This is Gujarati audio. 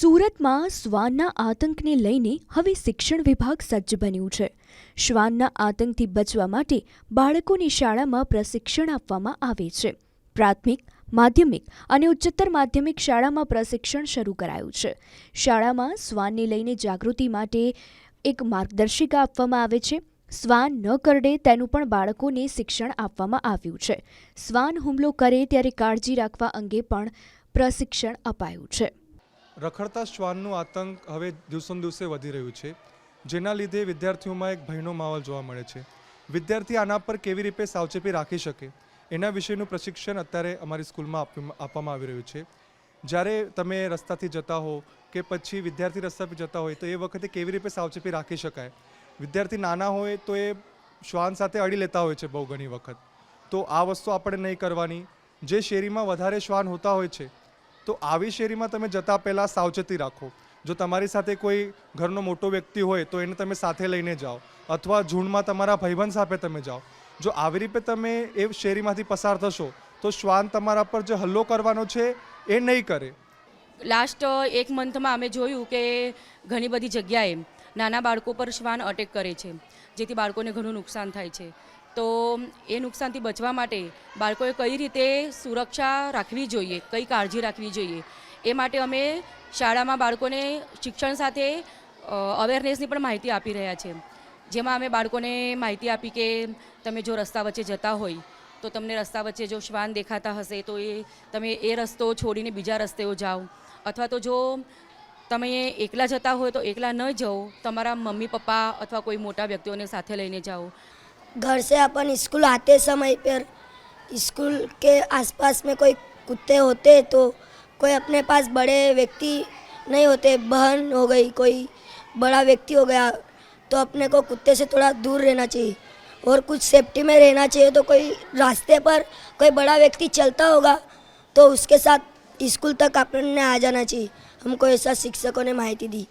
સુરતમાં શ્વાનના આતંકને લઈને હવે શિક્ષણ વિભાગ સજ્જ બન્યું છે. શ્વાનના આતંકથી બચવા માટે બાળકોની શાળામાં પ્રશિક્ષણ આપવામાં આવે છે. પ્રાથમિક, માધ્યમિક અને ઉચ્ચતર માધ્યમિક શાળામાં પ્રશિક્ષણ શરૂ કરાયું છે. શાળામાં શ્વાનને લઈને જાગૃતિ માટે એક માર્ગદર્શિકા આપવામાં આવે છે. શ્વાન ન કરડે તેનું પણ બાળકોને શિક્ષણ આપવામાં આવ્યું છે. શ્વાન હુમલો કરે ત્યારે કાળજી રાખવા અંગે પણ પ્રશિક્ષણ અપાયું છે. રખડતા શ્વાનનું આતંક હવે દિવસો દિવસે વધી રહ્યું છે. જેના લીધે વિદ્યાર્થીઓમાં એક ભયનો માહોલ જોવા મળે છે. વિદ્યાર્થી આના પર કેવી રીતે સાવચેતી રાખી શકે, એના વિશેનું પ્રશિક્ષણ અત્યારે અમારી સ્કૂલમાં આપવામાં આપવામાં આવી રહ્યું છે. જ્યારે તમે રસ્તાથી જતા હો કે પછી વિદ્યાર્થી રસ્તા પર જતા હોય તો એ વખતે કેવી રીતે સાવચેતી રાખી શકાય? વિદ્યાર્થી નાના હોય તો એ શ્વાન સાથે અડી લેતા હોય છે બહુ ઘણી વખત. તો આ વસ્તુ આપણે નહીં કરવાની. જે શેરીમાં વધારે શ્વાન હોતા હોય છે તો આવી શેરીમાં તમે જતા પહેલાં સાવચેતી રાખો. જો તમારી સાથે કોઈ ઘરનો મોટો વ્યક્તિ હોય, તો એને તમે સાથે લઈને જાઓ. અથવા ઝૂંડમાં તમારા ભાઈબંધ સાથે તમે જાઓ. જો આવી રીતે તમે એ શેરીમાંથી પસાર થશો, તો શ્વાન તમારા પર જે હલ્લો કરવાનો છે, એ નહીં કરે. લાસ્ટ એક મંથમાં અમે જોયું કે ઘણી બધી જગ્યાએ નાના બાળકો પર શ્વાન અટેક કરે છે, જેથી બાળકોને ઘણું નુકસાન થાય છે. તો એ નુકસાનથી બચવા માટે બાળકોએ કઈ રીતે સુરક્ષા રાખવી જોઈએ, કઈ કાળજી રાખવી જોઈએ? એ માટે અમે શાળામાં બાળકોને શિક્ષણ સાથે અવેરનેસની પણ માહિતી આપી રહ્યા છે. જેમાં અમે બાળકોને માહિતી આપી કે તમે જો રસ્તા વચ્ચે જતા હોય, તો તમને રસ્તા વચ્ચે જો શ્વાન દેખાતા હશે, તો એ તમે એ રસ્તો છોડીને બીજા રસ્તેઓ જાઓ. અથવા તો જો તમે એકલા જતા હોય, તો એકલા ન જાઓ, તમારા મમ્મી પપ્પા અથવા કોઈ મોટા વ્યક્તિઓને સાથે લઈને જાઓ. घर से अपन स्कूल आते समय पर स्कूल के आसपास में कोई कुत्ते होते तो कोई अपने पास बड़े व्यक्ति नहीं होते बहन हो गई कोई बड़ा व्यक्ति हो गया तो अपने को कुत्ते से थोड़ा दूर रहना चाहिए और कुछ सेफ्टी में रहना चाहिए तो कोई रास्ते पर कोई बड़ा व्यक्ति चलता होगा तो उसके साथ स्कूल तक अपने आ जाना चाहिए हमको ऐसा शिक्षकों ने माहिती दी